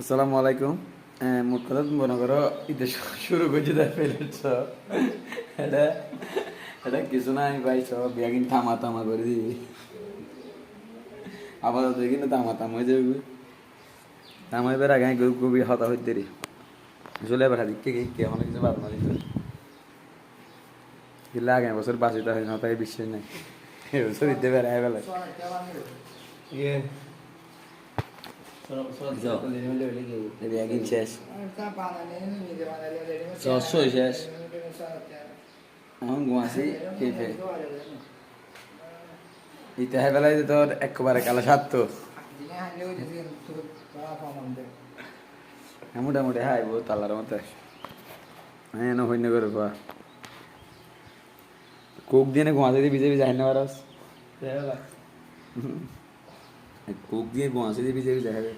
আসসালামু আলাইকুম। মোট কথা তুমি মনে করো ঈদের শুরু করছি তাই ফেলেছ। এটা এটা কিছু না আমি পাইছ বিয়া কিন্তু থামা থামা করে দিবি। আপাতত কিন্তু থামা থামা হয়ে যাবে। থামা এবার আগে আমি খুবই হতা হইতে রে। আসলে এবার হাদিক থেকে কে অনেক কিছু বাদ মারি গেলে আগে বছর বাঁচিতে হয় না তাই বিশ্বাস নাই। এবছর ঈদে বেড়ায় বেলায় ইয়ে একদিন শেষ ছশো শেষ এখন ঘুমাছি কেফে ইতিহাস বেলায় তো তোর একেবারে কালো সাত মোটামুটি হাই বউ তালার মতো হ্যাঁ না হইন করে পা কোক দিয়ে ঘুমাতে দিয়ে ভিজে ভিজে হাইনা পারস কোক দিয়ে ঘুমাতে দিয়ে ভিজে ভিজে হাইবে